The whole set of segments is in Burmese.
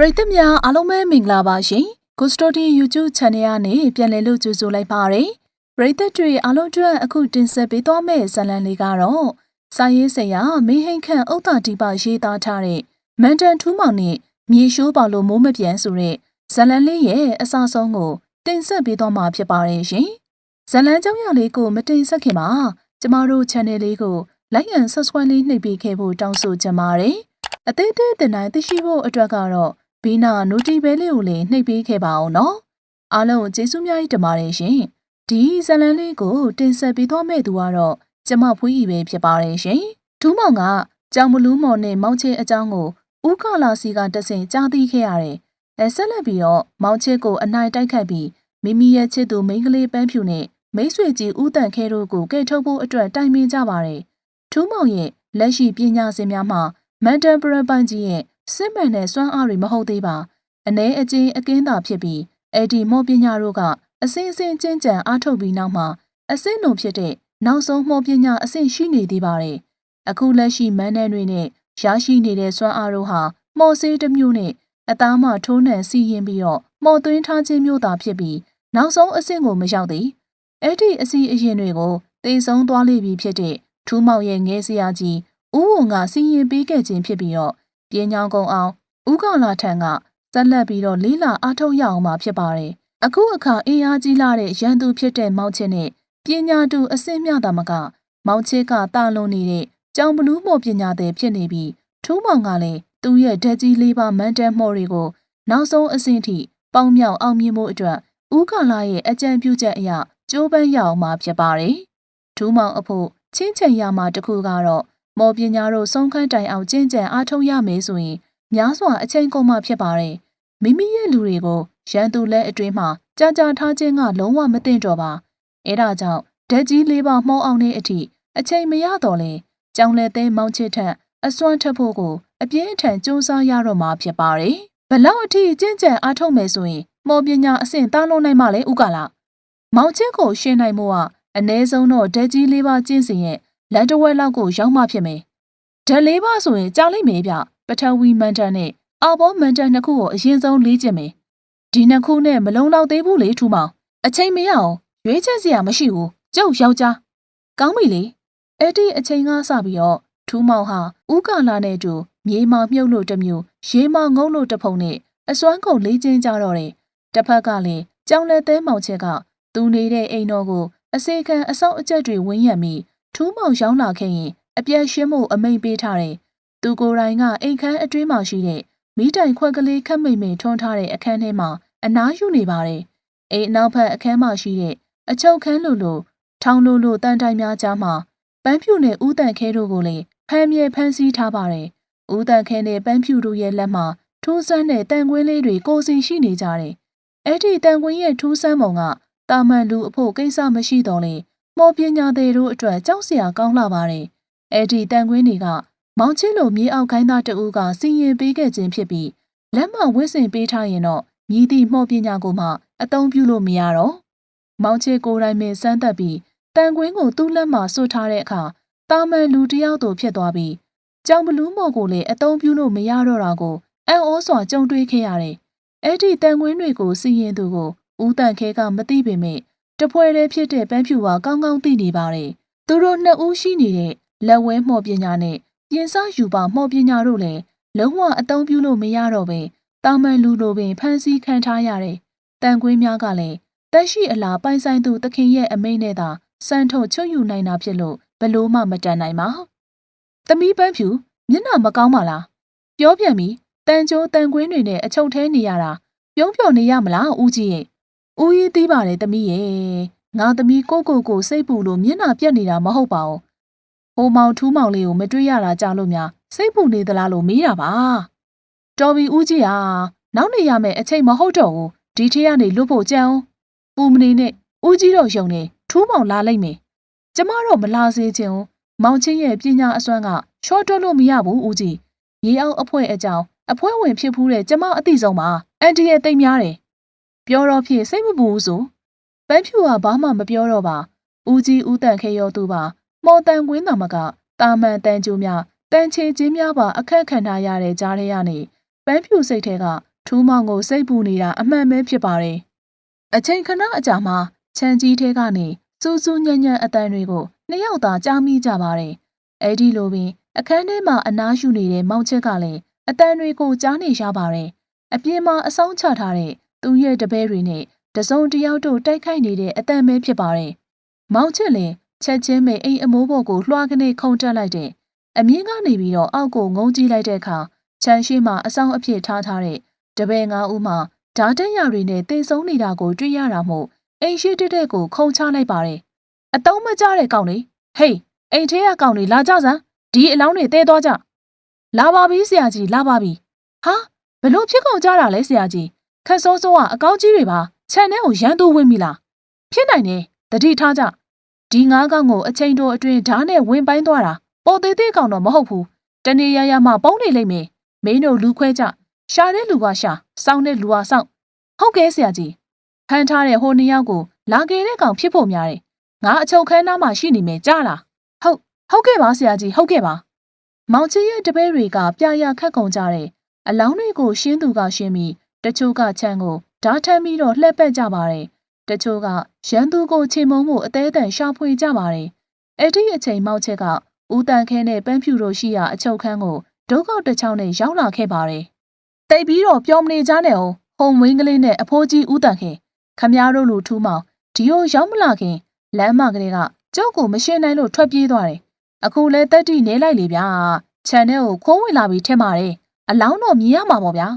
ပရိသတ်များအားလုံးပဲမင်္ဂလာပါရှင်။ Gustody YouTube Channel ကနေပြန်လည်လို့ကြိုဆိုလိုက်ပါရယ်။ပရိသတ်တွေအားလုံးအတွက်အခုတင်ဆက်ပေးသွားမယ့်ဇာတ်လမ်းလေးကတော့စာရေးဆရာမင်းဟိန်ခန့်ဥဒ္ဒါတိပရေးသားထားတဲ့မန်တန်ထူးမောင်နဲ့မြေရှိုးပါလို့မိုးမပြန်ဆိုတဲ့ဇာတ်လမ်းလေးရဲ့အစဆုံးကိုတင်ဆက်ပေးသွားမှာဖြစ်ပါတယ်ရှင်။ဇာတ်လမ်းကြောင်းရလေးကိုမတင်ဆက်ခင်မှာကျမတို့ channel လေးကို like and subscribe လေးနှိပ်ပေးခဲ့ဖို့တောင်းဆိုချင်ပါတယ်။အသေးသေးတင်တိုင်းသိရှိဖို့အတွက်ကတော့ ဘီနာနိုတီဘဲလေးကိုလည်းနှိပ်ပေးခဲ့ပါအောင်နော်အားလုံးကျေးဇူးများကြီးတင်ပါတယ်ရှင်ဒီဇလန်လေးကိုတင်ဆက်ပေးသွားမယ့်သူကတော့ကျမဖွေးဤပဲဖြစ်ပါတယ်ရှင်ဒူးမောင်ကကြောင်မလူးမော်နဲ့မောင်ချေအကြောင်းကိုဥကလာစီကတဆင်ကြားသိခဲ့ရတယ်အဲဆက်လက်ပြီးတော့မောင်ချေကိုအနိုင်တိုက်ခတ်ပြီးမိမိရဲ့ချစ်သူမိန်းကလေးပန်းဖြူနဲ့မိတ်ဆွေကြီးဦးတန်ခဲတို့ကိုကဲထုတ်ဖို့အတွက်တိုင်ပင်ကြပါတယ်ထူးမောင်ရဲ့လက်ရှိပညာရှင်များမှာမန်တန်ပရပန်ကြီးရဲ့ စစ်မှန်တဲ့စွမ်းအားတွေမဟုတ်သေးပါအ ਨੇ အချင်းအကင်းသာဖြစ်ပြီးအဲ့ဒီမော်ပညာတို့ကအစင်းစင်းကျဉ်ကြံအားထုတ်ပြီးနောက်မှာအစင်းလုံးဖြစ်တဲ့နောက်ဆုံးမော်ပညာအဆင့်ရှိနေသေးပါတယ်အခုလက်ရှိမန်းနန်းတွေနဲ့ရရှိနေတဲ့စွမ်းအားတို့ဟာမော်စေးတစ်မျိုးနဲ့အသားမှထိုးနှံစီရင်ပြီးတော့မော်သွင်းထားခြင်းမျိုးသာဖြစ်ပြီးနောက်ဆုံးအဆင့်ကိုမရောက်သေးအဲ့ဒီအစီအရင်တွေကိုတိမ်ဆုံးသွားလိမ့်ပြီဖြစ်တဲ့ထူးမောင်ရဲ့ငယ်စရာကြီးဥဝုံကစီရင်ပေးခဲ့ခြင်းဖြစ်ပြီးတော့ ပြင်းချောင်းကုံအောင်ဥက္ကလာထံကဆက်လက်ပြီးတော့လေးလာအားထုတ်ရအောင်မှာဖြစ်ပါတယ်။အခုအခါအေးအားကြီးလာတဲ့ရန်သူဖြစ်တဲ့မောင်ချင်းနဲ့ပညာတူအစင်းမြတာမကမောင်ချစ်ကတာလွန်နေတဲ့ကြောင်ဘလူးမော်ပညာသည်ဖြစ်နေပြီးထူးမောင်ကလည်းသူ့ရဲ့ဓာတ်ကြီးလေးပါမန်တဲမော်တွေကိုနောက်ဆုံးအဆင့်ထိပေါင်းမြောက်အောင်မြင်မှုအတွက်ဥက္ကလာရဲ့အကြံပြုချက်အရကြိုးပမ်းရအောင်မှာဖြစ်ပါတယ်။ထူးမောင်အဖို့ချင်းချင်ရမှာတခုကတော့ မော်ပညာတို့ဆုံးခန်းတိုင်အောင်ကျင့်ကြံအားထုတ်ရမယ်ဆိုရင်များစွာအချိန်ကုန်မှဖြစ်ပါတယ်။မိမိရဲ့လူတွေကိုရန်သူလက်အတွင်းမှာကြာကြာထားခြင်းကလုံးဝမသင့်တော်ပါ။အဲဒါကြောင့်ဓာတ်ကြီးလေးပါမှောအောင်တဲ့အထိအချိန်မရတော့လေကြောင်လက်သေးမောင်းချစ်ထက်အစွမ်းထက်ဖို့ကိုအပြင်းအထန်စူးစမ်းရတော့မှာဖြစ်ပါတယ်။ဘလောက်အထိကျင့်ကြံအားထုတ်မယ်ဆိုရင်မော်ပညာအဆင့်တားလုံးနိုင်မှလည်းဥကလာမောင်ချစ်ကိုရှင်းနိုင်မှုကအ ਨੇ ဆုံးတော့ဓာတ်ကြီးလေးပါကျင့်စဉ်ရဲ့ လက်တဝက်လောက်ကိုရောက်မှဖြစ်မယ်။ဓာတ်လေးပါဆိုရင်ကြောင်လိမ့်မယ်ဗျပထဝီမန်တန်နဲ့အော်ဘောမန်တန်နှစ်ခုကိုအရင်ဆုံးလေ့ကျင့်မယ်ဒီနှစ်ခုနဲ့မလုံလောက်သေးဘူးလေထူမောင်အချိန်မရအောင်ရွေးချက်စရာမရှိဘူးကျုပ်ယောက်ျားကောင်းပြီလေအဲ့ဒီအချိန်ကစပြီးတော့ထူမောင်ဟာဥကလာနဲ့တူမြေမာမြုပ်လို့တစ်မျိုးရေမာငုံလို့တစ်ဖုံနဲ့အစွမ်းကုန်လေးချင်းကြတော့တယ်တစ်ဖက်ကလည်းကြောင်လက်သေးမောင်ချက်ကသူနေတဲ့အိမ်တော်ကိုအစေခံအဆောက်အကျက်တွေဝင်းရံပြီး ထူးမောင်ရောင်းလာခဲ့ရင်အပြက်ရှင်းမှုအမိန်ပေးထားတယ်သူကိုယ်တိုင်ကအိမ်ခန်းအတွင်းမှာရှိတဲ့မိတိုင်ခွက်ကလေးခက်မိန်မိန်ထွန်းထားတဲ့အခန်းထဲမှာအနားယူနေပါတယ်။အိမ်နောက်ဘက်အခန်းမှာရှိတဲ့အချုပ်ခန်းလိုလိုထောင်လိုလိုတန်တိုင်များကြားမှာပန်းဖြူနဲ့ဦးတန်ခဲတို့ကိုလည်းဖမ်းမြဲဖမ်းဆီးထားပါတယ်။ဦးတန်ခဲနဲ့ပန်းဖြူတို့ရဲ့လက်မှာထူးဆန်းတဲ့တန်ကွင်းလေးတွေကိုစီရှိနေကြတယ်။အဲ့ဒီတန်ကွင်းရဲ့ထူးဆန်းပုံကတာမန်လူအဖို့ကိစ္စမရှိတော့လေ မော်ပညာသေးတို့အတွက်ကြောက်စရာကောင်းလာပါတယ်။အဲ့ဒီတန်ကွင်းတွေကမောင်ချင်းလိုမြေအောက်ခိုင်းသားတဦးကစီရင်ပေးခဲ့ခြင်းဖြစ်ပြီးလက်မှဝစ်စင်ပေးထားရင်တော့မြည်သည့်မှော့ပညာကိုမှအသုံးပြုလို့မရတော့မောင်ချေကိုယ်တိုင်ပင်စမ်းသက်ပြီးတန်ကွင်းကိုသူ့လက်မှာဆွတ်ထားတဲ့အခါတာမန်လူတယောက်သို့ဖြစ်သွားပြီးကြောင်ဘလူးမော်ကိုလည်းအသုံးပြုလို့မရတော့တာကိုအံ့ဩစွာကြုံတွေ့ခဲ့ရတယ်။အဲ့ဒီတန်ကွင်းတွေကိုစီရင်သူကိုဦးတန်ခဲကမသိပေမဲ့ တပွဲတည်းဖြစ်တဲ့ပန်းဖြူကကောင်းကောင်းသိနေပါတယ်။သူတို့နှစ်ဦးရှိနေတဲ့လက်ဝဲမှော်ပညာနဲ့ပြင်စယူပါမှော်ပညာတို့လည်းလုံးဝအသုံးပြုလို့မရတော့ပဲတာမန်လူလိုပင်ဖမ်းဆီးခံထားရတဲ့တန်ကွင်းများကလည်းတက်ရှိအလားပိုင်ဆိုင်သူသခင်ရဲ့အမိန့်နဲ့သာစံထုတ်ချွတ်ယူနိုင်တာဖြစ်လို့ဘလို့မှမတန်နိုင်ပါ။သမီးပန်းဖြူမျက်နှာမကောင်းပါလား။ပြောပြန်ပြီတန်ကျိုးတန်ကွင်းတွေနဲ့အချုပ်ထဲနေရတာပြုံးပြော်နေရမလားဦးကြီးရဲ့။ ဦးကြီးသိပါတယ်သမီးရဲ့။ငါသမီးကိုကိုကိုစိတ်ပူလို့မျက်နှာပြက်နေတာမဟုတ်ပါဘူး။ဟိုမောင်ထူးမောင်လေးကိုမတွေ့ရတာကြောက်လို့များစိတ်ပူနေသလားလို့မေးတာပါ။တော်ပြီဦးကြီးဟာနောက်နေရမယ်အချိန်မဟုတ်တော့ဘူးဒီထက်ကနေလွတ်ဖို့ကြံအောင်ပူမနေနဲ့ဦးကြီးတော့ယုံနေထူးမောင်လာလိုက်မယ်ကျမတော့မလာစေချင်ဘူးမောင်ချင်းရဲ့ပညာအစွမ်းကချောတွတ်လို့မရဘူးဦးကြီးရေအောင်အဖွဲအကြောင်းအဖွဲဝင်ဖြစ်ဖူးတဲ့ကျမအသိဆုံးပါအန်တီရဲ့တိတ်များတယ် ပြောတော့ဖြစ်စိတ်မပူဘူးဆိုပန်းဖြူကဘာမှမပြောတော့ပါဦးကြီးဦးတန်ခဲရောသူပါမော်တန်ကွင်းတော်မကတာမန်တန်ကျိုးများတန်ချေချင်းများပါအခက်ခံထားရတဲ့ကြားထဲကနေပန်းဖြူစိတ်ထဲကထူးမောင်ကိုစိတ်ပူနေတာအမှန်ပဲဖြစ်ပါတယ်။အချိန်ခဏအကြာမှချန်ကြီးထဲကနေစူးစူးညံ့ညံ့အတန်တွေကိုနှစ်ယောက်သာကြားမိကြပါတယ်။အဲဒီလိုပင်အခန်းထဲမှာအနားယူနေတဲ့မောင်ချက်ကလည်းအတန်တွေကိုကြားနေရပါတယ်။အပြင်မှာအဆောင်ချထားတဲ့ သူ့ရဲ့တပည့်တွေနဲ့တစုံတစ်ယောက်တို့တိုက်ခိုက်နေတဲ့အတန်ပဲဖြစ်ပါတယ်။မောင်ချက်လည်းချက်ချင်းပဲအိမ်အမိုးပေါ်ကိုလွှားကနေခုန်တက်လိုက်တယ်။အမြင့်ကနေပြီးတော့အောက်ကိုငုံကြည့်လိုက်တဲ့အခါချန်ရှိမှအဆောင်အဖြစ်ထားထားတဲ့တပည့်ငါးဦးမှဓာတ်တက်ရတွေနဲ့တင်ဆုံးနေတာကိုတွေ့ရတာမို့အိမ်ရှိတက်တဲ့ကိုခုန်ချလိုက်ပါတယ်။အတုံးမကြတဲ့ကောင်လေးဟေးအိမ်ထဲကကောင်လေးလာကြစမ်းဒီအလောင်းတွေတဲသွားကြလာပါပြီဆရာကြီးလာပါပြီဟာဘလို့ဖြစ်ကုန်ကြတာလဲဆရာကြီး ခက်စိုးစိုးကအကောင်းကြီးတွေပါခြံထဲကိုရန်သူဝင်ပြီလားဖြစ်နိုင်တယ်တတိထားကြဒီငါးကောင်ကိုအချိန်တိုအတွင်းဓာတ်နဲ့ဝင်ပိုင်းသွားတာပေါ်သေးသေးကောင်တော့မဟုတ်ဘူးတနေ့ရရမှပုံးနေလိမ့်မယ်မင်းတို့လူခွဲကြရှာတဲ့လူကရှာစောင်းတဲ့လူကစောင်းဟုတ်ကဲဆရာကြီးဖမ်းထားတဲ့ဟိုနှစ်ယောက်ကိုလာခဲ့တဲ့ကောင်ဖြစ်ဖို့များတယ်ငါအချုပ်ခန်းသားမှာရှိနေမယ်ကြားလားဟုတ်ဟုတ်ကဲ့ပါဆရာကြီးဟုတ်ကဲ့ပါမောင်ချီရဲ့တပည့်တွေကပြရခက်ကုန်ကြတယ်အလောင်းတွေကိုရှင်းသူကရှင်းပြီး တချို့ကချမ်းကိုဓာတ်ထမ်းပြီးတော့လှည့်ပက်ကြပါတယ်တချို့ကရန်သူကိုချိန်မုံမှုအသေးအံရှာဖွေကြပါတယ်အဲ့ဒီအချိန်မောက်ချက်ကဦးတန်ခဲနဲ့ပန်းဖြူတို့ရှိရာအချုပ်ခန်းကိုဒုက္ခတစ်ချောင်းနဲ့ရောက်လာခဲ့ပါတယ်တိတ်ပြီးတော့ပြောမနေကြနဲ့အောင်ဟုံဝင်းကလေးနဲ့အဖိုးကြီးဦးတန်ခဲခမည်းတော်လူထူးမောင်ဒီကိုရောက်မလာခင်လမ်းမကလေးကကျုပ်ကိုမရှင်းနိုင်လို့ထွက်ပြေးသွားတယ်အခုလဲတက်တိနေလိုက်လေဗျာခြံထဲကိုခိုးဝင်လာပြီးထင်ပါတယ်အလောင်းတော့မြင်ရမှာပေါ့ဗျာ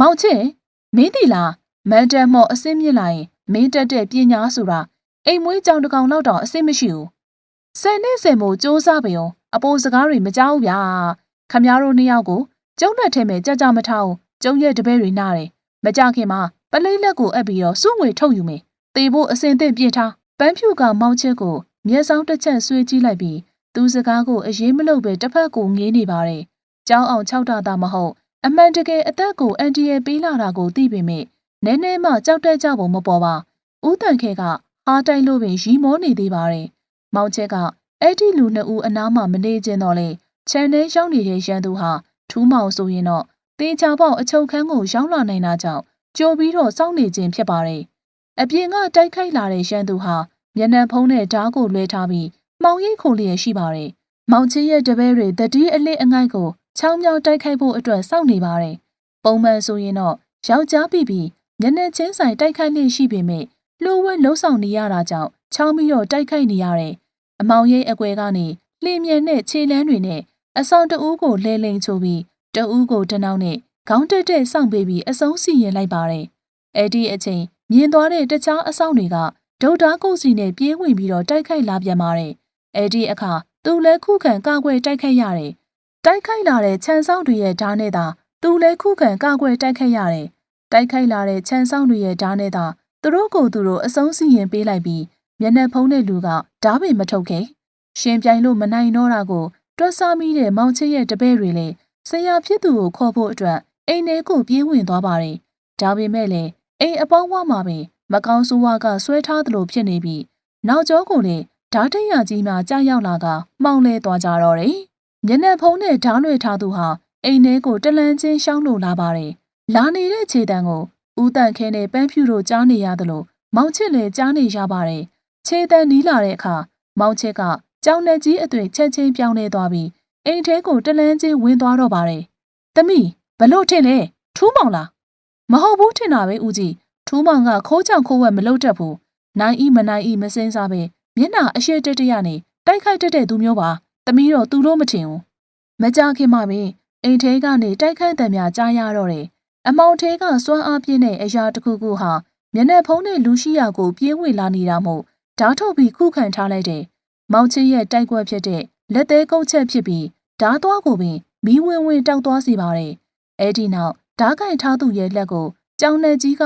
မောင်ချစ်မင်းတီလားမန်တက်မော့အစင်းမြင့်လာရင်မင်းတက်တဲ့ပညာဆိုတာအိမ်မွေးကြောင်တကောင်လောက်တောင်အစင်းမရှိဘူးဆယ်နှစ်ဆယ်မို့စူးစမ်းပေအောင်အပေါ်စကားတွေမကြောက်ဘူးဗျာခမည်းတော်နှစ်ယောက်ကိုကျုံနဲ့ထဲမဲ့ကြကြမထားအောင်ကျုံရဲ့တပည့်တွေနားတယ်မကြခင်မှာပလိတ်လက်ကိုအပ်ပြီးတော့စုငွေထုတ်ယူမယ်တေဖို့အစင်သင့်ပြစ်ထားပန်းဖြူကမောင်ချစ်ကိုမျက်စောင်းတစ်ချက်ဆွေးကြည့်လိုက်ပြီးသူစကားကိုအရေးမလို့ပဲတစ်ဖက်ကိုငေးနေပါတယ်။ကြောင်းအောင်၆တာတာမဟုတ် အမှန်တကယ်အသက်ကိုအန်တီရဲ့ပေးလာတာကိုသိပေမဲ့နည်းနည်းမှကြောက်တဲ့ကြပုံမပေါ်ပါ။ဦးတန်ခဲကအားတိုင်းလို့ပင်ရီမောနေသေးပါတယ်။မောင်ချက်ကအဲ့ဒီလူနှစ်ဦးအနားမှာမနေခြင်းတော့လေခြံထဲရောက်နေတဲ့ရန်သူဟာထူးမောင်ဆိုရင်တော့တေချာပေါက်အချုပ်ခန်းကိုရောက်လာနိုင်တာကြောင့်ကြိုပြီးတော့စောင့်နေခြင်းဖြစ်ပါတယ်။အပြင်ကတိုက်ခိုက်လာတဲ့ရန်သူဟာမျက်နှာဖုံးနဲ့ဓားကိုလွှဲထားပြီးမှောင်ရိပ်ခုန်လျက်ရှိပါတယ်။မောင်ချင်းရဲ့တပည့်တွေတတိအလစ်အငိုက်ကို ချောင်းမြောင်းတိုက်ခိုက်ဖို့အတွက်စောင့်နေပါတယ်။ပုံမှန်ဆိုရင်တော့ယောက်ျားပြီးပြီးမျက်နှာချင်းဆိုင်တိုက်ခိုက်နေရှိပေမဲ့လှိုးဝဲလှုပ်ဆောင်နေရတာကြောင့်ချောင်းပြီးတော့တိုက်ခိုက်နေရတယ်။အမောင်ရိပ်အကွဲကနေလှင်မြန်တဲ့ခြေလန်းတွေနဲ့အဆောင်တအူးကိုလဲလိန်ချိုးပြီးတအူးကိုတနှောင်းနဲ့ခေါင်းတက်တက်စောင့်ပေးပြီးအစုံစီရင်လိုက်ပါတယ်။အဲ့ဒီအချိန်မြင်သွားတဲ့တခြားအဆောင်တွေကဒုတ်သားကုတ်စီနဲ့ပြေးဝင်ပြီးတော့တိုက်ခိုက်လာပြန်ပါတယ်။အဲ့ဒီအခါသူလည်းခုခံကာကွယ်တိုက်ခိုက်ရတယ်။ တိုက်ခိုက်လာတဲ့ခြံဆောင်တွေရဲ့ဓာတ်နဲ့သာသူလည်းခုခံကာကွယ်တိုက်ခိုက်ရတယ်။တိုက်ခိုက်လာတဲ့ခြံဆောင်တွေရဲ့ဓာတ်နဲ့သာသူတို့ကိုယ်သူတို့အဆုံးစီရင်ပေးလိုက်ပြီးမျက်နှာဖုံးတဲ့လူကဓာတ်ပင်မထုတ်ခင်ရှင်ပြိုင်လို့မနိုင်တော့တာကိုတွက်စားမိတဲ့မောင်ချစ်ရဲ့တပည့်တွေလည်းဆရာဖြစ်သူကိုခေါ်ဖို့အတွက်အိမ်ထဲကိုပြေးဝင်သွားပါတယ်။ဒါပေမဲ့လည်းအိမ်အပေါင်းဝမှာပင်မကောင်းဆိုးဝါးကဆွဲထားသလိုဖြစ်နေပြီးနောက်ကျောကိုလည်းဓာတ်တရကြီးမှကြာရောက်လာကမှောင်လဲသွားကြတော့တယ်။ မျက်နှာဖုံးနဲ့ဓာတ်လွှဲထားသူဟာအိမ်ထဲကိုတလန်းချင်းရှောင်းလို့လာပါတယ်။လာနေတဲ့ခြေတံကိုဦးတန်ခဲနဲ့ပန်းဖြူတို့ကြားနေရသလိုမောင်ချစ်လည်းကြားနေရပါတယ်။ခြေတံနီးလာတဲ့အခါမောင်ချစ်ကကြောင်နဲ့ကြီးအသွင်ချက်ချင်းပြောင်းလဲသွားပြီးအိမ်ထဲကိုတလန်းချင်းဝင်သွားတော့ပါတယ်။သမီးဘလို့ထင်လဲထူးမောင်လားမဟုတ်ဘူးထင်တာပဲဦးကြီးထူးမောင်ကခိုးချောင်ခိုးဝက်မလုပ်တတ်ဘူးနိုင်ဤမနိုင်ဤမစင်းစားပဲမျက်နှာအရှိတက်တရနဲ့တိုက်ခိုက်တတ်တဲ့သူမျိုးပါ သမီးတော့သူတို့မထင်ဘူးမကြခင်မှပင်အိမ်ထဲကနေတိုက်ခိုက်တဲ့များကြားရတော့တယ်အမောင်ထဲကစွမ်းအားပြင်းတဲ့အရာတစ်ခုခုဟာမျက်နှာဖုံးတဲ့လူရှိရာကိုပြေးဝင်လာနေတာမို့ဓာတ်ထုတ်ပြီးခုခံထားလိုက်တယ်မောင်ချင်းရဲ့တိုက်ကွက်ဖြစ်တဲ့လက်သေးကုတ်ချက်ဖြစ်ပြီးဓာတ်သွားကိုပင်မီးဝင်းဝင်းတောက်သွားစီပါတယ်အဲ့ဒီနောက်ဓာတ်ကင်ထားသူရဲ့လက်ကိုကြောင်နယ်ကြီးက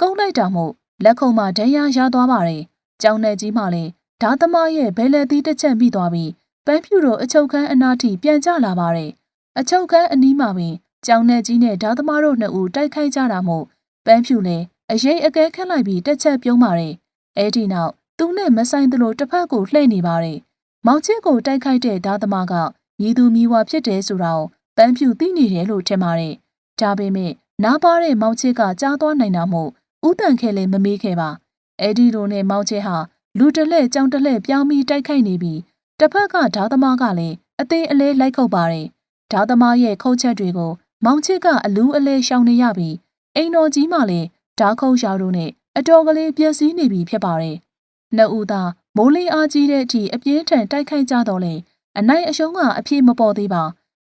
ကုန်းလိုက်တာမို့လက်ခုံမှာဒဏ်ရာရသွားပါတယ်။ကြောင်နယ်ကြီးမှလည်းဓာသမားရဲ့ဘဲလက်သီးတစ်ချက်မိသွားပြီး ပန်းဖြူတို့အချုပ်ခန်းအနားထိပြန်ကျလာပါတယ်။အချုပ်ခန်းအနီးမှာပင်ကြောင်နယ်ကြီးနဲ့ဓာသမားတို့နှစ်ဦးတိုက်ခိုက်ကြတာမို့ပန်းဖြူလည်းအရေးအကဲခတ်လိုက်ပြီးတစ်ချက်ပြုံးပါတယ်။အဲဒီနောက်သူနဲ့မဆိုင်သလိုတစ်ဖက်ကိုလှည့်နေပါတယ်။မောင်ချစ်ကိုတိုက်ခိုက်တဲ့ဓာသမားကမြည်သူမြည်ဝါဖြစ်တယ်ဆိုတာကိုပန်းဖြူသိနေတယ်လို့ထင်ပါတယ်။ဒါပေမဲ့နားပါတဲ့မောင်ချစ်ကကြားသွားနိုင်တာမို့ဥတန်ခဲလည်းမမေးခဲ့ပါအဲ့ဒီလိုနဲ့မောင်ချစ်ဟာလူတစ်လှဲ့ကြောင်တစ်လှဲ့ပြောင်းပြီးတိုက်ခိုက်နေပြီး တစ်ဖက်ကဓာသမားကလည်းအသေးအလဲလိုက်ခုတ်ပါတယ်ဓာသမားရဲ့ခုတ်ချက်တွေကို မောင်ချစ်ကအလူးအလဲရှောင်နေရပြီးအိမ်တော်ကြီးမှလည်းဓာခုတ်ရှာတို့နဲ့အတော်ကလေးပျက်စီးနေပြီဖြစ်ပါတယ်နှစ်ဦးသာမိုးလေးအားကြီးတဲ့အထိအပြင်းထန်တိုက်ခိုက်ကြတော့လေအနိုင်အရှုံးကအပြည့်မပေါ်သေးပါ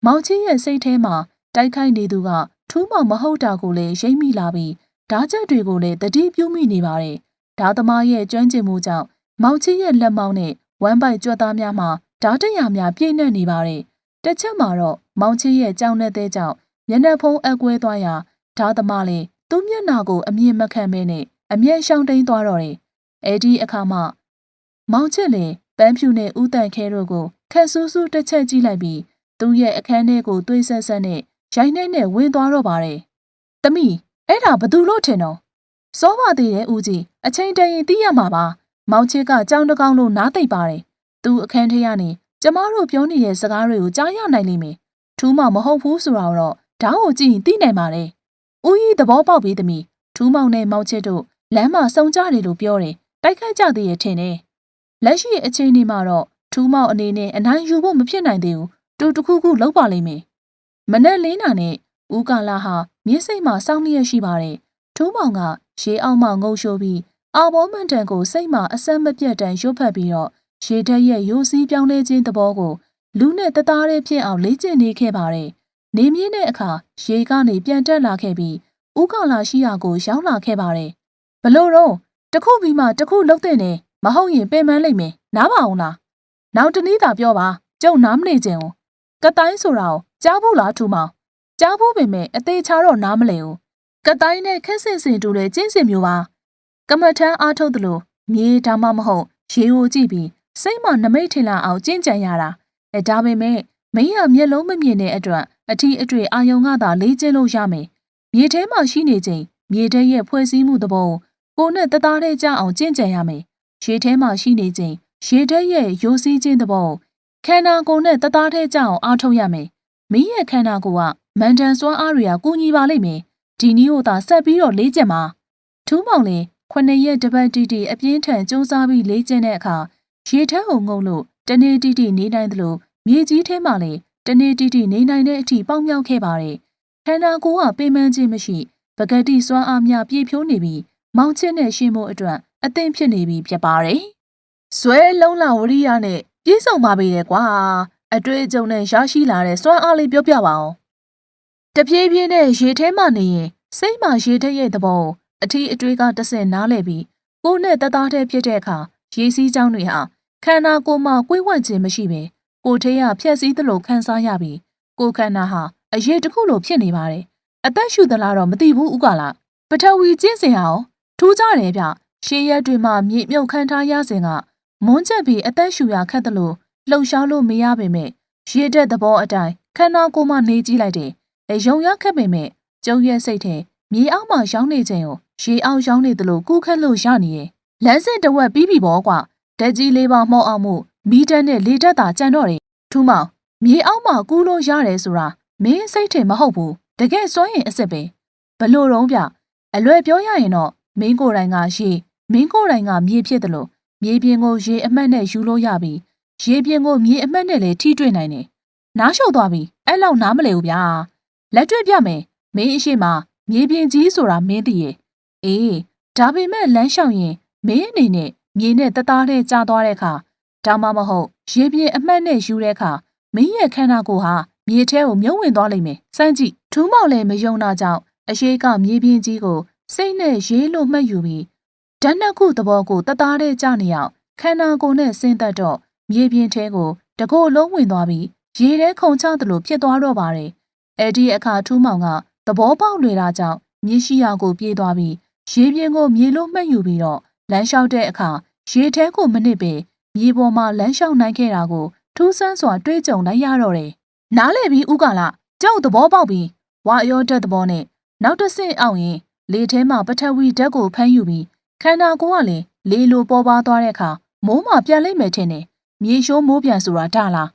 မောင်ချစ်ရဲ့စိတ်ထဲမှာတိုက်ခိုက်နေသူကထူးမောင်မဟုတ်တာကိုလည်းရိပ်မိလာပြီးဓာချက်တွေကိုလည်းတတိပြုမိနေပါတယ်ဓာသမားရဲ့ကျွမ်းကျင်မှုကြောင့်မောင်ချစ်ရဲ့လက်မောင်းနဲ့ ဝမ်းပိုက်ကြွက်သားများမှာဓာတရများပြည့်နှက်နေပါတယ်တစ်ချက်မှာတော့မောင်ချစ်ရဲ့ကြောင်နဲ့တဲ့ကြောင့်မျက်နှာဖုံးအကွဲသွားရာဓာသမားလည်းသူ့မျက်နှာကိုအမြင်မခံမဲနဲ့အမျက်ရှောင်တိန်သွားတော့တယ်အဲ့ဒီအခါမှမောင်ချစ်လည်းပန်းဖြူနဲ့ဥတန်ခဲတို့ကိုခက်ဆူးဆူးတစ်ချက်ကြည့်လိုက်ပြီးသူ့ရဲ့အခန်းထဲကိုတွေးဆက်ဆက်နဲ့ရိုင်းနှဲနဲ့ဝင်သွားတော့ပါတယ်။တမီအဲ့ဒါဘသူလို့ထင်တော့စောပါသေးတဲ့ဦးကြီးအချိန်တန်ရင်သိရမှာပါ။ မောင်ချစ်ကကြောင်တကောင်လို့နားသိပ်ပါတယ်။သူအခန်းထဲကနေကျမတို့ပြောနေတဲ့စကားတွေကိုကြားရနိုင်လိမ့်မယ်။ထူးမောင်မဟုတ်ဘူးဆိုတာတော့ဓာတ်ကိုကြည့်ရင်သိနိုင်ပါလေ။ဦးကြီးသဘောပေါက်ပြီးသမီးထူးမောင်နဲ့မောင်ချစ်တို့လမ်းမှာစုံကြတယ်လို့ပြောတယ်။တိုက်ခိုက်ကြသေးရဲ့ထင်တယ်။လက်ရှိအချိန်ဒီမှာတော့ထူးမောင်အနေနဲ့အနိုင်ယူဖို့မဖြစ်နိုင်သေးဘူး။တူတစ်ခုခုလောက်ပါလိမ့်မယ်။မနဲ့လင်းနာနဲ့ဦးကာလာဟာမြစ်စိတ်မှာစောင့်လျက်ရှိပါတယ်။ထူးမောင်ကရေအောက်မှငုံရှိုးပြီး အာဘောမန်တန်ကိုစိတ်မှာအစမ်းမပြတ်တန်ရွတ်ဖက်ပြီးတော့ရေဓာတ်ရဲ့ရိုးစည်းပြောင်းလဲခြင်းသဘောကိုလူနဲ့တသားတည်းဖြစ်အောင်လေ့ကျင့်နေခဲ့ပါတယ်။နေမြင့်တဲ့အခါရေကနေပြန်တက်လာခဲ့ပြီးဦးကာလာရှိရာကိုရောက်လာခဲ့ပါတယ်။ဘလို့တော့တခုပြီးမှတခုလှုပ်တဲ့နေမဟုတ်ရင်ပင်ပန်းလိမ့်မယ်နားပါအောင်လား။နောက်တနည်းသာပြောပါကျုံနားမနေခြင်းကိုကတိုင်းဆိုတာကိုကြားဘူးလားထူမောင်ကြားဘူးပေမဲ့အသေးချာတော့နားမလည်ဘူးကတိုင်းနဲ့ခက်ဆင်စင်တူတဲ့ကျင့်စဉ်မျိုးပါ ကမထမ်းအားထုတ်သလိုမြေဒါမှမဟုတ်ရေကိုကြည့်ပြီးစိတ်မှနမိတ်ထင်လာအောင်ကြင်ကြံရတာအဲဒါပေမဲ့မင်းရမျက်လုံးမမြင်တဲ့အတွက်အထီးအတွေ့အာယုံကသာလေးကျင်းလို့ရမယ်မြေထဲမှာရှိနေချိန်မြေထဲရဲ့ဖွဲ့စည်းမှုသဘောကိုနဲ့တသားတည်းကြအောင်ကြင်ကြံရမယ်ရေထဲမှာရှိနေချိန်ရေထဲရဲ့ရိုးစည်းခြင်းသဘောခန္ဓာကိုယ်နဲ့တသားတည်းကြအောင်အားထုတ်ရမယ်မင်းရဲ့ခန္ဓာကိုယ်ကမန်တန်စွမ်းအားတွေကကူညီပါလိမ့်မယ်ဒီနည်းကိုသာဆက်ပြီးတော့လေ့ကျင့်ပါထူးမောင်လင် 9ရက်တပတ်တိတိအပြင်းထန်စူးစမ်းပြီးလေ့ကျင့်တဲ့အခါရေထက်ဟုံငုံလို့တနေ့တိတိနေနိုင်သလိုမြေကြီးထဲမှာလည်းတနေ့တိတိနေနိုင်တဲ့အထိပေါက်မြောက်ခဲ့ပါတယ်။ခန္ဓာကိုယ်ကပင်ပန်းခြင်းမရှိပကတိစွမ်းအားများပြည့်ဖြိုးနေပြီးမောင်းချစ်နဲ့ရှင်မို့အတွက်အသင့်ဖြစ်နေပြီဖြစ်ပါတယ်။ဆွဲလုံးလာဝရိယနဲ့ပြေဆုံးပါပြီလေကွာ။အတွေ့အကြုံနဲ့ရရှိလာတဲ့စွမ်းအားလေးပြောပြပါအောင်။တပြေးပြေးနဲ့ရေထဲမှနေရင်စိတ်မှရေထက်ရဲ့သဘော အထီးအတွေးကတဆင့်နားလဲပြီးကိုယ်နဲ့တသားတည်းဖြစ်တဲ့အခါရေစည်းကြောင်းတွေဟာခန္ဓာကိုယ်မှာကွေးဝန့်ခြင်းမရှိဘဲကိုယ်ထဲကဖြက်စီးသလိုခံစားရပြီးကိုယ်ခန္ဓာဟာအရေးတစ်ခုလိုဖြစ်နေပါတယ်အသက်ရှူသလားတော့မသိဘူးဥကလာပထဝီကျင့်စဉ်ဟာထူးကြတယ်ဗျရှေးရက်တွေမှာမြေမြုပ်ခန်းထားရစဉ်ကမွန်းချက်ပြီးအသက်ရှူရခက်သလိုလှုပ်ရှားလို့မရပေမဲ့ရေတက်သဘောအတိုင်းခန္ဓာကိုယ်မှနေကြည့်လိုက်တယ်။အဲရုံရခက်ပေမဲ့ကျုံရဲ့စိတ်ထဲမြေအောက်မှာရောင်းနေခြင်းကို ရေအောက်ရောင်းနေသလိုကူးခက်လို့ရနေရဲ့။လမ်းစစ်တဝက်ပြီးပြီပေါ့ကွာ။ဓာတ်ကြီးလေးပါမှောက်အောင်မှုမီးတက်နဲ့လေတက်တာကြံတော့တယ်။ထူးမောင်မြေအောက်မှာကူးလို့ရတယ်ဆိုတာမင်းစိတ်ထင်မဟုတ်ဘူး။တကယ်စွန့်ရင်အစ်စ်ပဲ။ဘလို့တော့ဗျအလွယ်ပြောရရင်တော့မင်းကိုယ်တိုင်ကရေမင်းကိုယ်တိုင်ကမြေဖြစ်တယ်လို့မြေပြင်ကိုရေအမှတ်နဲ့ယူလို့ရပြီးရေပြင်ကိုမြေအမှတ်နဲ့လည်းထိတွေ့နိုင်တယ်။နားရှုပ်သွားပြီ။အဲ့လောက်နားမလဲဘူးဗျာ။လက်တွေ့ပြမယ်။မင်းအရှိမမြေပြင်ကြီးဆိုတာမင်းသိရဲ့။ အေးဒါပေမဲ့လမ်းလျှောက်ရင်မင်းအနေနဲ့မြေနဲ့တသားထဲကျသွားတဲ့အခါဒါမှမဟုတ်ရေပြင်အမှတ်နဲ့ယူတဲ့အခါမင်းရဲ့ခန္ဓာကိုယ်ဟာမြေထဲကိုမြုံဝင်သွားလိမ့်မယ်။စမ်းကြည့်။ထူးမောင်လည်းမယုံတာကြောင့်အရှိကမြေပြင်ကြီးကိုစိတ်နဲ့ရေးလို့မှတ်ယူပြီးဓာတ်နှစ်ခုသဘောကိုတသားထဲကျနေအောင်ခန္ဓာကိုယ်နဲ့ဆင်းသက်တော့မြေပြင်ထဲကိုတကိုယ်လုံးဝင်သွားပြီးရေထဲခုန်ချသလိုဖြစ်သွားတော့ပါတယ်။အဲဒီအခါထူးမောင်ကသဘောပေါက်လွေတာကြောင့်မြေရှိရာကိုပြေးသွားပြီး ရေပြင်ကိုမြေလို့မှတ်ယူပြီးတော့လမ်းလျှောက်တဲ့အခါရေထဲကိုမနစ်ပင်မြေပေါ်မှာလမ်းလျှောက်နိုင်ခဲ့တာကိုထူးဆန်းစွာတွေးကြုံလိုက်ရတော့တယ်။နားလေပြီးဥကလာကြောက်သဘောပေါက်ပြီးဝါရောတက်သဘောနဲ့နောက်တစ်ဆင့်အောင်ရင်လေထဲမှာပထဝီဓာတ်ကိုဖမ်းယူပြီးခန္ဓာကိုယ်ကလည်းလေလိုပေါ်ပါသွားတဲ့အခါမိုးမှပြန်လိမ့်မယ်ထင်တယ်မြေရှိုးမိုးပြန်ဆိုတာဒါလား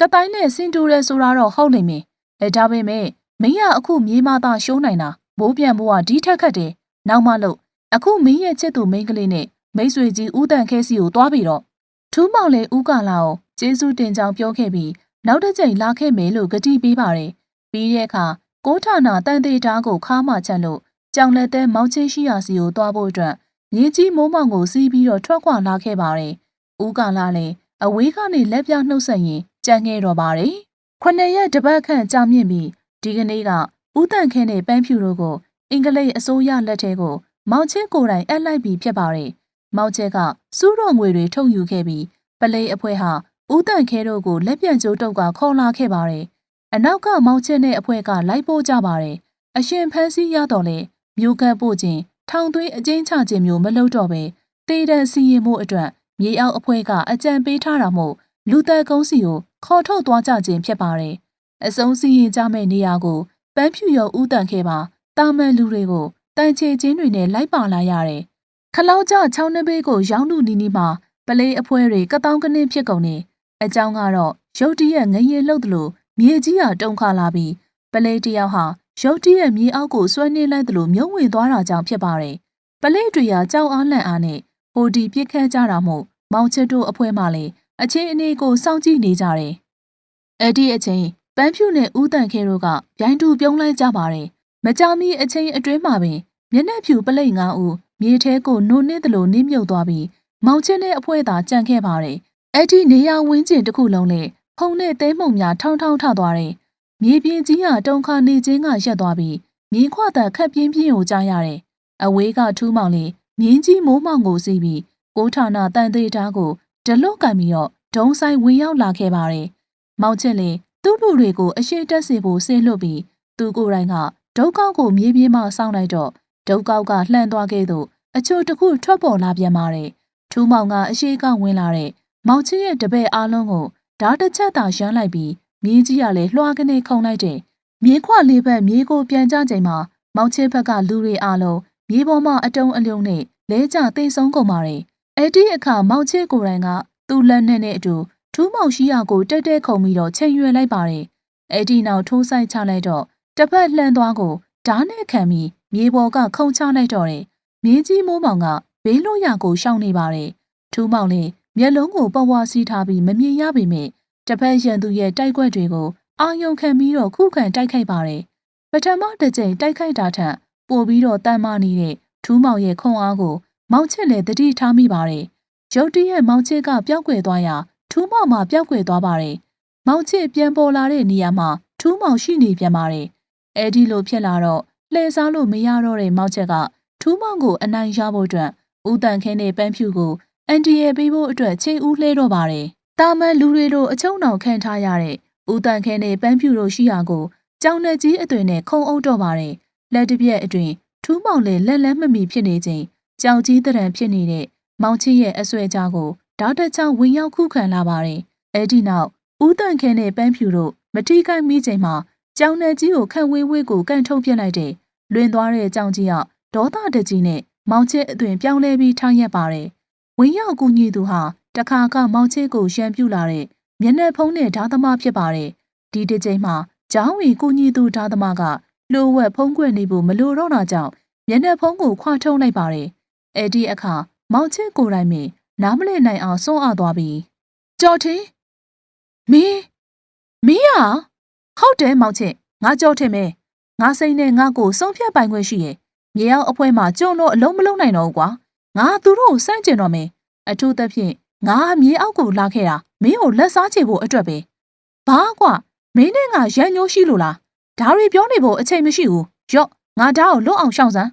ကတိုင်းနဲ့စင်တူရဲဆိုတာတော့ဟုတ်နေမယ်အဲဒါပေမဲ့မင်းကအခုမြေမသားရှိုးနိုင်တာမိုးပြန်မိုးကဒီထက်ခတ်တယ် နောက်မှလို့အခုမင်းရဲ့ချစ်သူမိန်းကလေးနဲ့မိတ်ဆွေကြီးဦးတန်ခဲစီကိုတွားပြီးတော့ထူးမောင်လေးဦးကာလာကိုကျေးဇူးတင်ကြောင်းပြောခဲ့ပြီးနောက်တစ်ချိန်လာခဲ့မယ်လို့ကတိပေးပါတယ်ပြီးတဲ့အခါကိုဌာနာတန်သေးတားကိုခါမှချက်လို့ကြောင်လက်သေးမောင်ချင်းရှိရာစီကိုတွားဖို့အတွက်မြေကြီးမိုးမောင်ကိုစီးပြီးတော့ထွက်ခွာလာခဲ့ပါတယ်ဦးကာလာလည်းအဝေးကနေလက်ပြနှုတ်ဆက်ရင်ကြံခဲ့တော့ပါတယ်ခုနှစ်ရက်တပတ်ခန့်ကြာမြင့်ပြီးဒီကနေ့ကဦးတန်ခဲနဲ့ပန်းဖြူတို့ကို အင်္ဂလိပ်အစိုးရလက်ထဲကို မောင်ချစ်ကိုယ်တိုင်အပ်လိုက်ပြီးဖြစ်ပါတယ်။မောင်ချစ်ကစူးတော်ငွေတွေထုတ်ယူခဲ့ပြီးပလိတ်အဖွဲ့ဟာဦးတန်ခဲတို့ကိုလက်ပြန်ကျိုးတုပ်ကခေါ်လာခဲ့ပါတယ်။အနောက်ကမောင်ချစ်နဲ့အဖွဲ့ကလိုက်ပို့ကြပါတယ်။အရှင်ဖန်းစီရတော့လေမြို့ကပ်ပို့ခြင်းထောင်သွင်းအကျဉ်းချခြင်းမျိုးမလုပ်တော့ပဲတေးတန်စီရင်မှုအတွက်မြေအောက်အဖွဲ့ကအကြံပေးထားတာမို့လူသက်ကုန်းစီကိုခေါ်ထုတ်သွားကြခြင်းဖြစ်ပါတယ်။အစုံစီရင်ကြမယ့်နေရာကိုပန်းဖြူရောဦးတန်ခဲပါ တာမန်လူတွေကိုတန်ချေချင်းတွေနဲ့လိုက်ပါလာရတယ်။ခလောက်ကြချောင်းနှပေးကိုရောင်းလူနီနီမှာပလေးအဖွဲတွေကတောင်းကနင်းဖြစ်ကုန်နေ။အကြောင်းကတော့ရုတ်တရက်ငရင်လှုပ်သလိုမြေကြီးဟာတုန်ခါလာပြီးပလေးတယောက်ဟာရုတ်တရက်မြေအောက်ကိုဆွဲနှင်းလိုက်သလိုမြုံဝင်သွားတာကြောင့်ဖြစ်ပါတယ်။ပလေးတွေကကြောက်အားလန့်အားနဲ့ဟိုဒီပြစ်ခတ်ကြတာမို့မောင်ချစ်တို့အဖွဲမှလည်းအချင်းအနေကိုစောင့်ကြည့်နေကြတယ်။အဲ့ဒီအချိန်ပန်းဖြူနဲ့ဦးတန်ခဲတို့ကဗျိုင်းတူပြုံးလိုက်ကြပါတယ်။ မကြာမီအချိန်အတွင်းမှာပင်မျက်နှာဖြူပလိတ်ငါးဦးမြေထဲကိုနိုးနှင်းသလိုနင်းမြုပ်သွားပြီးမောင်ချင်းတဲ့အဖွဲသာကြံခဲ့ပါတယ်။အဲ့ဒီနေရာဝင်းကျင်တစ်ခုလုံးနဲ့ဖုံနဲ့တဲမှုံများထောင်းထောင်းထသွားတယ်။မြေပြင်ကြီးဟာတုံခါနေခြင်းကရက်သွားပြီးမြင်းခွတန်ခက်ပြင်းပြင်းကိုကြားရတယ်။အဝေးကထူးမောင်လေးမြင်းကြီးမိုးမောင်ကိုစီးပြီးကိုဌာနတန်သေးသားကိုဒလွတ်ကန်ပြီးတော့ဒုံဆိုင်ဝင်ရောက်လာခဲ့ပါတယ်။မောင်ချင်းလေးသူ့လူတွေကိုအရှိတက်စေဖို့ဆင်းလွတ်ပြီးသူကိုယ်တိုင်က ဒုက္ခကိုမြေပြင်မှာစောင့်လိုက်တော့ဒုက္ခကလှမ်းသွားခဲ့သို့အချို့တစ်ခုထွက်ပေါ်လာပြန်ပါတယ်။ထူးမောင်ကအရှိကဝင်လာတဲ့မောင်ချင်းရဲ့တပည့်အားလုံးကိုဓာတ်တစ်ချက်သာရမ်းလိုက်ပြီးမြင်းကြီးကလည်းလွှာကနေခုန်လိုက်တဲ့မြေခွလေးဘက်မြေကိုပြန်ကြချိန်မှာမောင်ချင်းဘက်ကလူတွေအားလုံးမြေပေါ်မှာအတုံးအလုံးနဲ့လဲကျသိဆုံးကုန်ပါတယ်။အဲ့ဒီအခါမောင်ချင်းကိုယ်တိုင်ကသူ့လက်နဲ့နဲ့အတူထူးမောင်ရှိရာကိုတက်တက်ခုန်ပြီးတော့ချိန်ရွယ်လိုက်ပါတယ်။အဲ့ဒီနောက်ထိုးဆိုင်ချလိုက်တော့ တစ်ဖက်လှမ်းသွားကိုဓာတ်နဲ့ခံပြီးမြေပေါ်ကခုန်ချလိုက်တော့တယ်။မြင်းကြီးမိုးမောင်ကဘေးလို့ရကိုရှောင်နေပါတယ်။ထူးမောင်လည်းမျက်လုံးကိုပဝါစီးထားပြီးမမြင်ရပေမဲ့တစ်ဖက်ရန်သူရဲ့တိုက်ကွက်တွေကိုအာယုံခံပြီးတော့ခုခံတိုက်ခိုက်ပါတယ်။ပထမတစ်ကြိမ်တိုက်ခိုက်တာထက်ပိုပြီးတော့တမ်းမာနေတဲ့ထူးမောင်ရဲ့ခွန်အားကိုမောင်ချစ်လည်းတတိထားမိပါတယ်။ရုတ်တရက်မောင်ချစ်ကပျောက်ကွယ်သွားရာထူးမောင်မှပျောက်ကွယ်သွားပါတယ်။မောင်ချစ်ပြန်ပေါ်လာတဲ့နေရာမှာထူးမောင်ရှိနေပြန်ပါတယ်။ အဲဒီလိုဖြစ်လာတော့လှည့်စားလို့မရတော့တဲ့မောင်ချက်ကထူးမောင်ကိုအနိုင်ရဖို့အတွက်ဦးတန်ခင်းနဲ့ပန်းဖြူကိုအန်တီရဲ့ပေးဖို့အတွက်ချိန်ဦးလှဲတော့ပါတယ်။တာမန်လူတွေလိုအချုံအောင်ခံထားရတဲ့ဦးတန်ခဲနဲ့ပန်းဖြူတို့ရှိရာကိုကြောင်နဲ့ကြီးအသွင်နဲ့ခုံအုပ်တော့ပါတယ်။လက်တစ်ပြက်အတွင်ထူးမောင်လည်းလက်လက်မမီဖြစ်နေချိန်ကြောင်ကြီးတရံဖြစ်နေတဲ့မောင်ချစ်ရဲ့အဆွဲကြားကိုဓာတ်တချဝင်ရောက်ခုခံလာပါတယ်။အဲဒီနောက်ဦးတန်ခဲနဲ့ပန်းဖြူတို့မတိကိုက်မိချိန်မှာ ကြောင်နယ်ကြီးကိုခန့်ဝေးဝေးကိုကန်ထုတ်ပြလိုက်တဲ့လွင်သွားတဲ့ကြောင်ကြီးကဒေါသတကြီးနဲ့မောင်ချစ်အသွင်ပြောင်းလဲပြီးထောင်ရက်ပါတယ်။ဝင်းရောက်ကူညီသူဟာတခါကမောင်ချစ်ကိုရှမ်းပြူလာတဲ့မျက်နှာဖုံးနဲ့ဓာသမားဖြစ်ပါတယ်။ဒီတစ်ချိန်မှာကျောင်းဝင်ကူညီသူဓာသမားကလိုဝက်ဖုံးကွက်နေဖို့မလိုတော့တာကြောင့်မျက်နှာဖုံးကိုခွာထုံးလိုက်ပါတယ်။အဲဒီအခါမောင်ချစ်ကိုယ်တိုင်မင်းနားမလည်နိုင်အောင်စွန့်အားသွားပြီးကြော်ထင်းမင်းမင်းဟာ ဟုတ်တယ်မောင်ချစ်ငါကြော်ထင်မယ်ငါစိတ်နဲ့ငါကိုဆုံးဖြတ်ပိုင်ခွင့်ရှိရဲ့မြေရောက်အဖွဲမှာကျုံတော့အလုံးမလုံးနိုင်တော့ဘူးကွာငါသူတို့ကိုစန့်ကျင်တော့မယ်အထူးသဖြင့်ငါမြေအောက်ကိုလာခဲ့တာမင်းကိုလက်စားချေဖို့အတွက်ပဲဘာကွာမင်းနဲ့ငါရန်ညိုးရှိလို့လားဒါတွေပြောနေဖို့အချိန်မရှိဘူးရော့ငါဓာတ်ကိုလွတ်အောင်ရှောင်စမ်း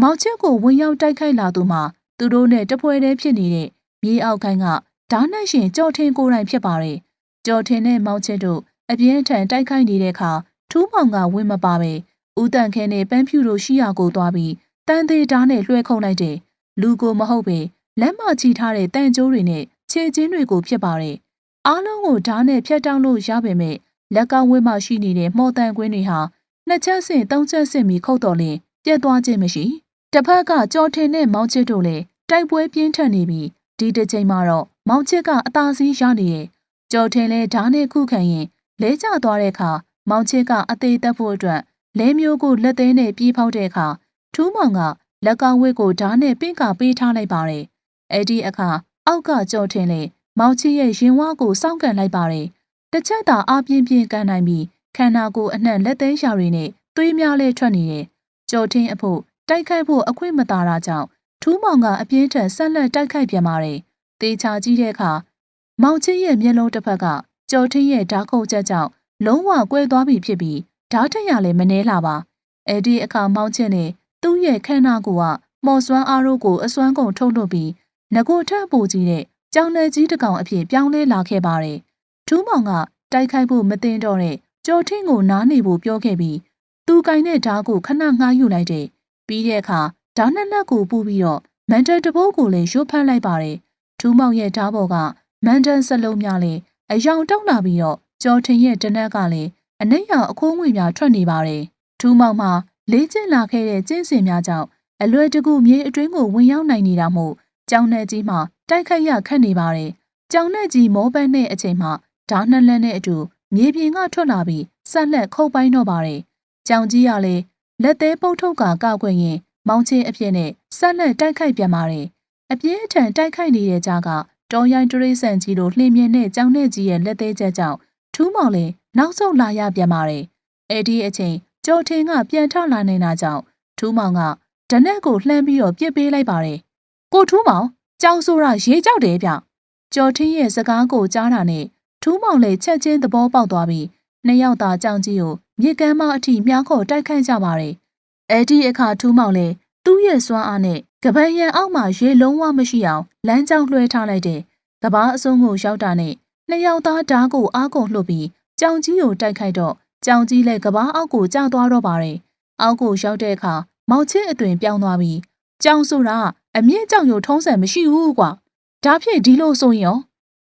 မောင်ချစ်ကိုဝင်ရောက်တိုက်ခိုက်လာသူမှာသူတို့နဲ့တပွဲတည်းဖြစ်နေတဲ့မြေအောက်ခိုင်းကဓာတ်နဲ့ရှင်ကြော်ထင်းကိုယ်တိုင်ဖြစ်ပါတယ်ကြော်ထင်းနဲ့မောင်ချစ်တို့ အပြင်းထန်တိုက်ခိုက်နေတဲ့အခါထူးမောင်ကဝင်မပါပဲဦးတန်ခဲနဲ့ပန်းဖြူတို့ရှိရာကိုသွားပြီးတန်သေးဓာတ်နဲ့လွှဲခုံလိုက်တဲ့လူကိုမဟုတ်ပဲလက်မချီထားတဲ့တန်ကြိုးတွေနဲ့ခြေချင်းတွေကိုဖြစ်ပါတယ်။အားလုံးကိုဓာတ်နဲ့ဖြတ်တောင်းလို့ရပေမဲ့လက်ကောင်းဝင်းမှရှိနေတဲ့မှော်တန်ကွင်းတွေဟာနှစ်ချက်ဆင့်သုံးချက်ဆင့်ပြီးခုတ်တော်လင်ပြက်သွားခြင်းမရှိ။တစ်ဖက်ကကြော်ထင်တဲ့မောင်ချစ်တို့လည်းတိုက်ပွဲပြင်းထန်နေပြီးဒီတစ်ချိန်မှာတော့မောင်ချစ်ကအသာစီးရနေရဲ့ကြော်ထင်လဲဓာတ်နဲ့ခုခံရင် လဲကျသွားတဲ့အခါမောင်ချစ်ကအသေးသက်ဖို့အတွက်လဲမျိုးကိုလက်သေးနဲ့ပြေးဖောက်တဲ့အခါထူးမောင်ကလက်ကောင်းဝစ်ကိုဓာတ်နဲ့ပင့်ကပေးထားလိုက်ပါတယ်။အဲ့ဒီအခါအောက်ကကြော်ထင်းလေမောင်ချီရဲ့ရင်ဝါကိုစောင့်ကန်လိုက်ပါတယ်။တစ်ချက်သာအပြင်းပြင်းကန်နိုင်ပြီးခန္ဓာကိုယ်အနှံ့လက်သေးရှာတွေနဲ့သွေးများလဲထွက်နေတယ်။ကြော်ထင်းအဖို့တိုက်ခိုက်ဖို့အခွင့်မသာတာကြောင့်ထူးမောင်ကအပြင်းထန်ဆက်လက်တိုက်ခိုက်ပြန်ပါတယ်။တေချာကြည့်တဲ့အခါမောင်ချီရဲ့မျက်လုံးတစ်ဖက်က ကြော်ထင်းရဲ့ဓာတ်ခုတ်ချက်ကြောင့်လုံးဝကွဲသွားပြီဖြစ်ပြီးဓာတ်ထရလည်းမနှဲလာပါအဲ့ဒီအခါမောင်းချင်းနဲ့သူ့ရဲ့ခန္ဓာကိုယ်ကမော်စွမ်းအားတို့ကိုအစွမ်းကုန်ထုတ်လွှတ်ပြီးငကိုထက်ပူကြီးတဲ့ကြောင်နယ်ကြီးတစ်ကောင်အဖြစ်ပြောင်းလဲလာခဲ့ပါတယ်ထူးမောင်ကတိုက်ခိုက်ဖို့မတင်တော့တဲ့ကြော်ထင်းကိုနားနေဖို့ပြောခဲ့ပြီးသူကင်တဲ့ဓာတ်ကိုခဏငှားယူလိုက်တဲ့ပြီးတဲ့အခါဓာတ်နှစ်လက်ကိုပူပြီးတော့မန်တန်တပိုးကိုလည်းရွတ်ဖက်လိုက်ပါတယ်ထူးမောင်ရဲ့ဓာတ်ပေါ်ကမန်တန်စလုံးများလည်း အယောင်တောက်လာပြီးတော့ကြော်ထင်းရဲ့တနက်ကလည်းအနိရောင်အခိုးငွေများထွက်နေပါတယ်။ထူးမောင်မှလေးကျင်လာခဲ့တဲ့ကျင်းစင်များကြောင့်အလွယ်တကူမြေအတွင်းကိုဝင်ရောက်နိုင်နေတာမို့ကြောင်နဲ့ကြီးမှတိုက်ခိုက်ရခက်နေပါတယ်။ကြောင်နဲ့ကြီးမောပန်းတဲ့အချိန်မှဓာတ်နှစ်လက်နဲ့အတူမြေပြင်ကထွက်လာပြီးဆက်လက်ခုတ်ပိုင်းတော့ပါတယ်။ကြောင်ကြီးကလည်းလက်သေးပုတ်ထုတ်ကကောက်ွက်ရင် မောင်းချင်းအဖြစ်နဲ့ဆက်လက်တိုက်ခိုက်ပြန်ပါတယ်။အပြင်းအထန်တိုက်ခိုက်နေတဲ့ကြားက တော်ရိုင်းတရိษံကြီးတို့လှင်းမြင်တဲ့ကြောင်နဲ့ကြီးရဲ့လက်သေးချက်ကြောင့်ထူးမောင်လည်းနောက်ဆုံးလာရပြန်ပါတယ်။အဲ့ဒီအချိန်ကျော်ထင်ကပြန်ထလာနေတာကြောင့်ထူးမောင်ကဓနက်ကိုလှမ်းပြီးတော့ပြစ်ပေးလိုက်ပါတယ်။ကိုထူးမောင်ကြောင်ဆိုတာရေကြောက်တယ်ဗျ။ကျော်ထင်းရဲ့စကားကိုကြားတာနဲ့ထူးမောင်လည်းချက်ချင်းသဘောပေါက်သွားပြီးနှစ်ယောက်သာကြောင်ကြီးကိုမြေကမ်းမအထိမြားခေါ်တိုက်ခိုက်ကြပါတယ်။အဲ့ဒီအခါထူးမောင်လည်းသူ့ရဲ့စွမ်းအားနဲ့ ကပန်းရံအောက်မှာရေလုံးဝမရှိအောင်လမ်းကြောင်းလွှဲထားလိုက်တဲ့ကဘာအစုံကိုရောက်တာနဲ့နှစ်ယောက်သားဓားကိုအားကုန်လှုပ်ပြီးကြောင်ကြီးကိုတိုက်ခိုက်တော့ကြောင်ကြီးလည်းကဘာအောက်ကိုကျသွားတော့ပါတယ်။အောက်ကိုရောက်တဲ့အခါမောင်ချင်းအသွင်ပြောင်းသွားပြီးကြောင်ဆိုတာအမြင့်ကြောင်ရုံထုံးစံမရှိဘူးကွာ။ဒါဖြင့်ဒီလိုဆိုရင်ရော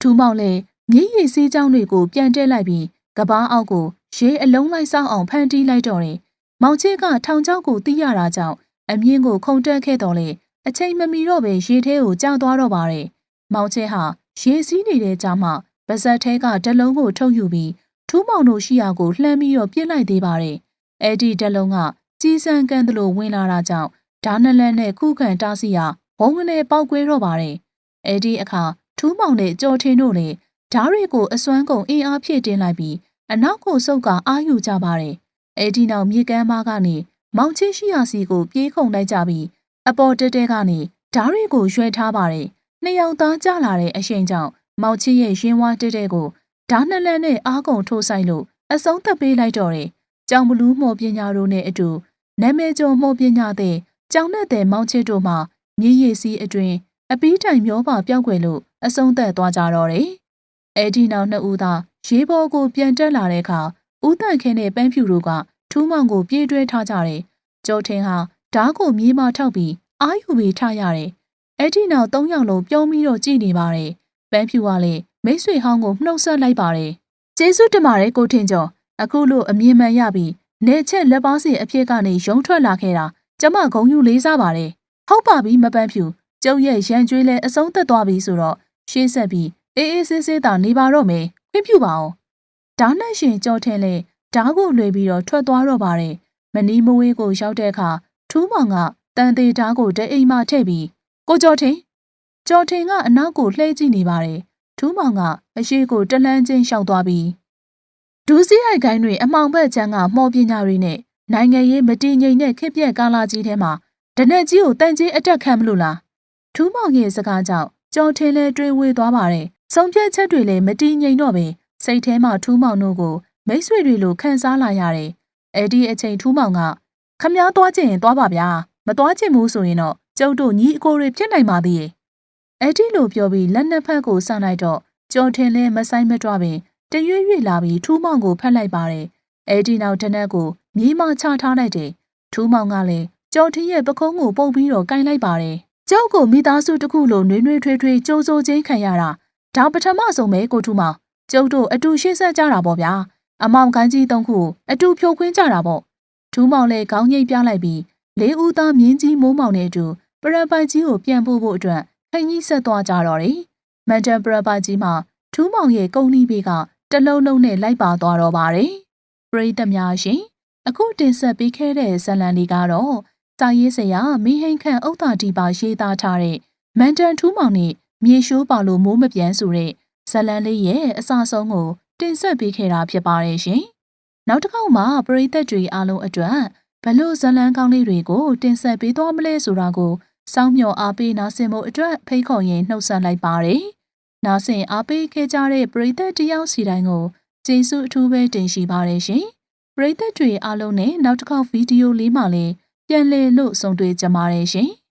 ထူမောင်လည်းမြည်ရည်စည်းကြောင်းတွေကိုပြန်တက်လိုက်ပြီးကဘာအောက်ကိုရေအလုံးလိုက်ဆောက်အောင်ဖန်တီးလိုက်တော့တယ်။မောင်ချင်းကထောင်ချောက်ကိုတီးရတာကြောင့် အမြင့်ကိုခုန်တက်ခဲ့တော့လေအချိန်မမီတော့ပဲရေထဲကိုကျသွားတော့ပါတယ်။မောင်ချင်းဟာရေစီးနေတဲ့ကြားမှာပါဇက်ထဲကတလုံးကိုထုတ်ယူပြီးထူးမောင်တို့ရှိရာကိုလှမ်းပြီးတော့ပြစ်လိုက်သေးပါတယ်။အဲ့ဒီတလုံးကကြီးစံကန်သလိုဝင်လာတာကြောင့်ဓာနလက်နဲ့ခုခံတားဆီးရာဘုံကနေပေါက်ကွဲတော့ပါတယ်။အဲ့ဒီအခါထူးမောင်နဲ့ကြော်ထင်းတို့လည်းဓားတွေကိုအစွမ်းကုန်အင်အားဖြည့်တင်းလိုက်ပြီးအနောက်ကိုစုပ်ကအာယူကြပါတယ်။အဲ့ဒီနောက်မြေကမ်းမကနေ မောင်ချင်းရှိရာစီကိုပြေးခုန်လိုက်ကြပြီးအပေါ်တက်တဲကနေဓားတွေကိုရွှဲထားပါတယ်။နှစ်ယောက်သားကြလာတဲ့အရှိန်ကြောင့်မောင်ချင်းရဲ့ရင်ဝါတက်တဲ့ကိုဓာနှစ်လက်နဲ့အားကုန်ထိုးဆိုင်လို့အဆုံးသက်ပေးလိုက်တော့တယ်။ကြောင်ဘလူးမော်ပညာတို့နဲ့အတူနာမည်ကျော်မော်ပညာတဲ့ကြောင်နဲ့တဲ့မောင်ချစ်တို့မှမြေရည်စည်းအတွင်အပီးတိုင်မျောပါပြောက်ွယ်လို့အဆုံးသက်သွားကြတော့တယ်။အဲဒီနောက်နှစ်ဦးသာရေပေါ်ကိုပြန်တက်လာတဲ့အခါဦးတန့်ခင်းနဲ့ပန်းဖြူတို့က ထူးမောင်ကို ပြေးတွဲထားကြတယ်။ကျော်ထင်းဟာဓားကိုမြေမှာထောက်ပြီးအာယူပြီးထားရတယ်။အဲ့ဒီနောက်သုံးယောက်လုံးပြုံးပြီးတော့ကြည်နေပါတယ်။ပန်းဖြူကလည်းမိတ်ဆွေဟောင်းကိုနှုတ်ဆက်လိုက်ပါတယ်။ကျေးဇူးတင်ပါတယ်ကိုထင်ကျော်အခုလို့အမြင်မှန်ရပြီးနေချက်လက်ပါစီအဖြစ်ကနေရုံထွက်လာခဲ့တာကျမဂုံယူလေးစားပါတယ်။ဟုတ်ပါပြီမပန်းဖြူကျုပ်ရဲ့ရန်ကျွေးလဲအဆုံးသက်သွားပြီဆိုတော့ရှေးဆက်ပြီးအေးအေးဆေးဆေးသာနေပါတော့မယ်ခွင့်ပြုပါအောင်။ဓာတ်နဲ့ရှင်ကြောထင်းလဲ ဓာတ်ကိုလွှဲပြီးတော့ထွက်သွားတော့ပါတယ်။မနီးမဝေးကိုရောက်တဲ့အခါထူးမောင်ကတန်သေးဓာတ်ကိုတအိမ်မှထည့်ပြီးကိုကြောထင်းကြောထင်းကအနောက်ကိုလှည့်ကြည့်နေပါတယ်ထူးမောင်ကအရှိကိုတလန်းချင်းလျှောက်သွားပြီးဒူးစီးရိုက်ကိုင်းတွေအမှောင်ဘက်ချမ်းကမော်ပညာတွေနဲ့နိုင်ငံရေးမတည်ငြိမ်တဲ့ခက်ပြက်ကာလာကြီးထဲမှာဒနက်ကြီးကိုတန်ကြီးအတက်ခံမလို့လားထူးမောင်ရဲ့စကားကြောင့်ကြော်ထင်းလဲတွေးဝေသွားပါတယ်ဆုံးဖြတ်ချက်တွေလည်းမတည်ငြိမ်တော့ပဲစိတ်ထဲမှာထူးမောင်တို့ကို မိတ်ဆွေတွေလိုခံစားလာရတယ်အဲ့ဒီအချိန်ထူးမောင်ကခမားသွားချင်ရင်သွားပါဗျာမသွားချင်ဘူးဆိုရင်တော့ကျုပ်တို့ညီအကိုတွေဖြစ်နိုင်ပါသေးရဲ့အဲ့ဒီလိုပြောပြီးလက်နှစ်ဖက်ကိုဆန့်လိုက်တော့ကြော်ထင်လဲမဆိုင်မတွပင်တရွေ့ရွေ့လာပြီးထူးမောင်ကိုဖက်လိုက်ပါတယ်။အဲ့ဒီနောက်တနက်ကိုမြေမချထားလိုက်တယ်။ထူးမောင်ကလည်းကြော်ထင်းရဲ့ပကုံးကိုပုတ်ပြီးတော့ကင်လိုက်ပါတယ်။ကျောက်ကိုမိသားစုတစ်ခုလိုနှွေးနှွေးထွေးထွေးကြိုးစိုးချင်းခံရတာဒါပထမဆုံးပဲကိုထူးမောင်ကျုပ်တို့အတူရှေ့ဆက်ကြတာပေါ့ဗျာ။ အမောင်ကိုင်းကြီးသုံးခုအတူဖြိုခွင်းကြတာပေါ့။ထူးမောင်လည်းခေါင်းငိတ်ပြလိုက်ပြီးလေးဦးသားမြင်းကြီးမိုးမောင်နဲ့အတူပရပိုက်ကြီးကိုပြန်ပို့ဖို့အတွက်ခကြီးဆက်သွားကြတော့တယ်။မန်တန်ပရပိုက်ကြီးမှာထူးမောင်ရဲ့ကုန်းလီဘေးကတလုံးလုံးနဲ့လိုက်ပါသွားတော့ပါတယ်။ပရိသတ်များရှင်အခုတင်ဆက်ပေးခဲ့တဲ့ဇာတ်လမ်းလေးကတော့စာရေးဆရာမင်းဟိန်ခန့်ဥက္တာဒီပါရေးသားထားတဲ့မန်တန်ထူးမောင်နဲ့မြေရှိုးပါလို့မိုးမပြန်ဆိုတဲ့ဇာတ်လမ်းလေးရဲ့အစဆုံးကို တင်ဆက်ပေးခဲ့တာဖြစ်ပါတယ်ရှင်။နောက်တစ်ခေါက်မှာပရိသတ်တွေအားလုံးအတွက်ဘလို့ဇာတ်လမ်းကောင်းလေးတွေကို တင်ဆက်ပေးသွားမလဲဆိုတာကိုစောင့်မျှော်အားပေးနားဆင်ဖို့အတွက်ဖိတ်ခေါ်ရင်းနှုတ်ဆက်လိုက်ပါတယ်။နားဆင်အားပေးခဲ့ကြတဲ့ပရိသတ်တယောက်စီတိုင်းကိုကျေးဇူးအထူးပဲတင်ရှိပါတယ်ရှင်။ပရိသတ်တွေအားလုံးနဲ့နောက်တစ်ခေါက်ဗီဒီယိုလေးမှာလည်းပြန်လည်လို့ဆုံတွေ့ကြပါရရှင်။